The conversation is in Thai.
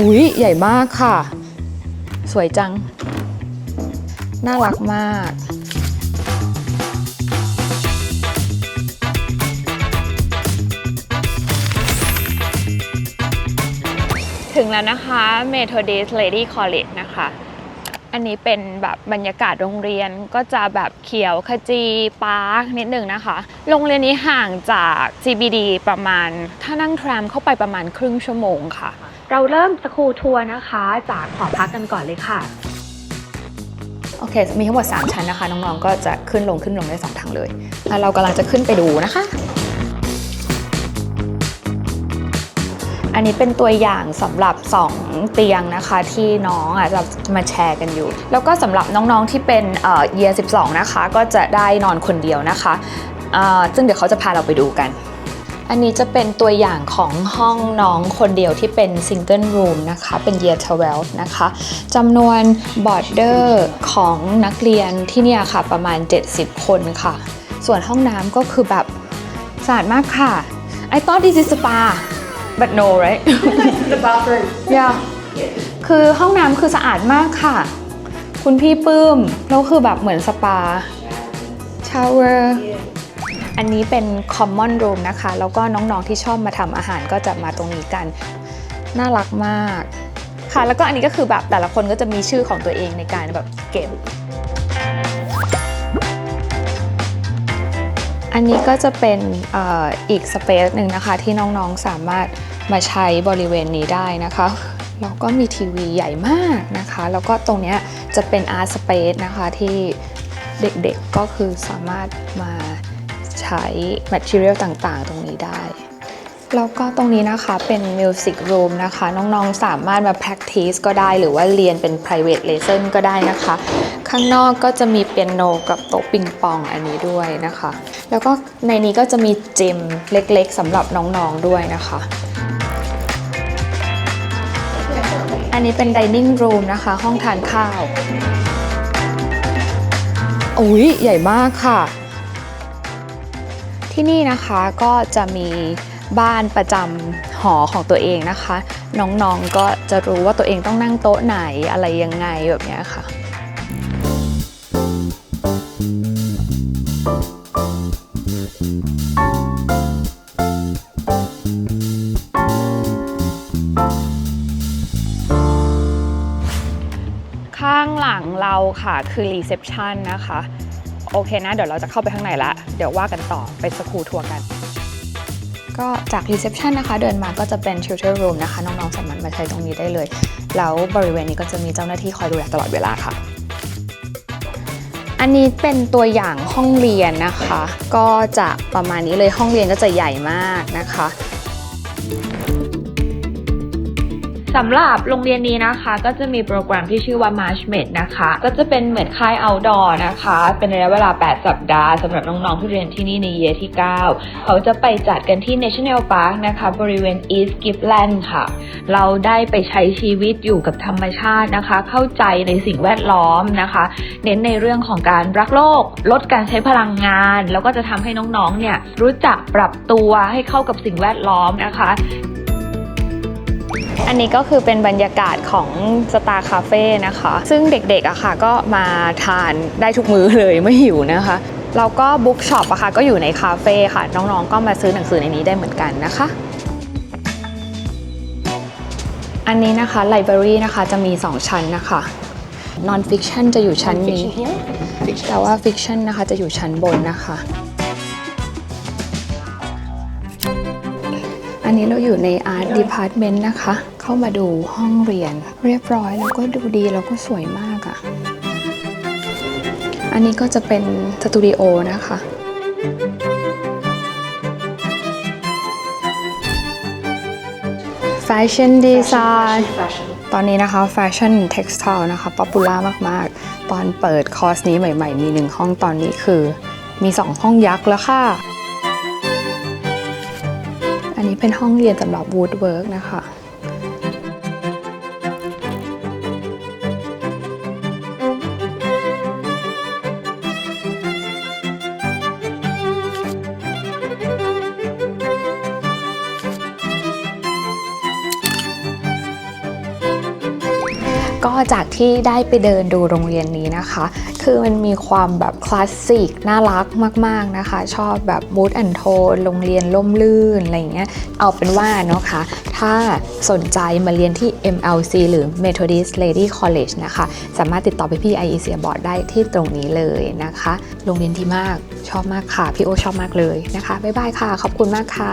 อุ้ยใหญ่มากค่ะ สวยจัง น่ารักมาก ถึงแล้วนะคะ Methodist Lady College นะคะ อันนี้เป็นแบบบรรยากาศโรงเรียนก็จะแบบเขียวขจีปาร์คนิดหนึ่งนะคะ โรงเรียนนี้ห่างจาก CBD ประมาณ ถ้านั่งทรามเข้าไปประมาณครึ่งชั่วโมงค่ะ เราเริ่มสคูทัวร์นะคะ จากหอพักกันก่อนเลยค่ะ โอเค มีทั้งหมด 3 ชั้นนะคะ น้องๆ ก็จะขึ้นลงขึ้นลงได้ 2 ทางเลย แล้วเรากำลังจะขึ้นไปดูนะคะ อันนี้เป็นตัวอย่างสำหรับ 2 เตียงนะคะที่น้องอะจะมาแชร์กันอยู่ แล้วก็สำหรับน้องๆที่เป็นเอ่อ year 12 นะคะ ก็จะได้นอนคนเดียวนะคะอ่อซึ่งเดี๋ยวเขาจะพาเราไปดูกัน อันนี้จะเป็นตัวอย่างของห้องน้องคนเดียวที่เป็น Single Room นะคะ เป็น Year 12 นะคะจำนวนบอร์เดอร์ของนักเรียนที่เนี่ยค่ะประมาณ 70 คนค่ะ ส่วนห้องน้ำก็คือแบบสะอาดมากค่ะ I thought this is spa but no right The bathroom. yeah คือห้องน้ำคือสะอาดมากค่ะ คุณพี่ปื้มแล้วคือแบบเหมือนสปาชาวเว อันนี้เป็น common room นะคะ แล้วก็น้องๆที่ชอบมาทำอาหารก็จะมาตรงนี้กัน น่ารักมากค่ะ แล้วก็อันนี้ก็คือแบบแต่ละคนก็จะมีชื่อของตัวเองในการแบบเก็บ อันนี้ก็จะเป็นอ,อีกสเปซหนึ่งนะคะ ที่น้องๆสามารถมาใช้บริเวณนี้ได้นะคะ แล้วก็มีทีวีใหญ่มากนะคะ แล้วก็ตรงนี้จะเป็นอาร์ตสเปซนะคะที่เด็กๆก็คือสามารถมา ใช้ material ต่างๆ ตรงนี้ได้แล้วก็ตรงนี้นะคะเป็น Music Room นะคะ น้องๆสามารถมา practice ก็ได้หรือว่าเรียนเป็น private lesson ก็ได้นะคะ ข้างนอกก็จะมีเปียโนกับโต๊ะปิงปองอันนี้ด้วยนะคะ แล้วก็ในนี้ก็จะมีจิมเล็กๆสำหรับน้องๆด้วยนะคะ อันนี้เป็น dining room นะคะ ห้องทานข้าวอุ้ยใหญ่มากค่ะ ที่นี่นะคะก็จะมีบ้านประจำหอของตัวเองนะคะ น้องๆก็จะรู้ว่าตัวเองต้องนั่งโต๊ะไหนอะไรยังไงแบบนี้ค่ะข้างหลังเราค่ะคือรีเซพชันนะคะ โอเคนะ เดี๋ยวเราจะเข้าไปข้างในละ เดี๋ยวว่ากันต่อไปสคูทัวร์กัน ก็จากรีเซพชันนะคะ เดินมาก็จะเป็น tutor room นะคะ น้องๆสามารถมาใช้ตรงนี้ได้เลย แล้วบริเวณนี้ก็จะมีเจ้าหน้าที่คอยดูแลตลอดเวลาค่ะอันนี้เป็นตัวอย่างห้องเรียนนะคะ ก็จะประมาณนี้เลยห้องเรียนก็จะใหญ่มากนะคะ สำหรับโรงเรียนนี้นะคะ ก็จะมีโปรแกรมที่ชื่อว่า March m e d นะคะ ก็จะเป็นเหมือนค่าย outdoor นะคะ เป็นระยะเวลา 8 สัปดาห์สำหรับน้องๆที่เรียนที่นี่ในเยที่ 9 เขาจะไปจัดกันที่ National Park นะคะ บริเวณ East Gippsland ค่ะ เราได้ไปใช้ชีวิตอยู่กับธรรมชาตินะคะ เข้าใจในสิ่งแวดล้อมนะคะ เน้นในเรื่องของการรักโลก ลดการใช้พลังงาน แล้วก็จะทำให้น้องๆ เนี่ยรู้จักปรับตัวให้เข้ากับสิ่งแวดล้อมนะคะ อันนี้ก็คือเป็นบรรยากาศของสตาร์คาเฟ่นะคะ ซึ่งเด็กๆอะค่ะก็มาทานได้ทุกมื้อเลยไม่หิวนะคะแล้วก็บุ๊กช็อปอะค่ะก็อยู่ในคาเฟ่ค่ะ น้องๆ ก็มาซื้อหนังสือในนี้ได้เหมือนกันนะคะ อันนี้นะคะไลบรารีนะคะจะมี 2 ชั้นนะคะ non fiction จะอยู่ชั้นนี้ Fiction here. Fiction. แต่ว่า fiction นะคะจะอยู่ชั้นบนนะคะ อันนี้เราอยู่ใน art department นะคะ เข้ามาดูห้องเรียน เรียบร้อยแล้วก็ดูดีแล้วก็สวยมากอะ่ะ อันนี้ก็จะเป็นสตูดิโอนะคะแฟชั่นดีไซน์ตอนนี้นะคะแฟชั่นเท็กซ์ไทลนะคะป๊อปปูล่ามาก ๆ ตอนเปิดคอร์สนี้ใหม่ ๆ มีหนึ่งห้องตอนนี้คือ มี 2 ห้องยักษ์แล้วค่ะ นี้เป็นห้องเรียนสำหรับวูดเวิร์กนะคะ ก็จากที่ได้ไปเดินดูโรงเรียนนี้นะคะ คือมันมีความแบบคลาสสิกน่ารักมาก ๆนะคะ ชอบแบบมูดแอนโทนโรงเรียนล่มลื่นอะไรอย่างเงี้ย เอาเป็นว่าเนาะคะ ถ้าสนใจมาเรียนที่ MLC หรือ Methodist Lady College นะคะ สามารถติดต่อไปพี่ IEC Board ได้ที่ตรงนี้เลยนะคะ โรงเรียนดีมาก ชอบมากค่ะ พี่โอชอบมากเลยนะคะ บ๊ายบายค่ะ ขอบคุณมากค่ะ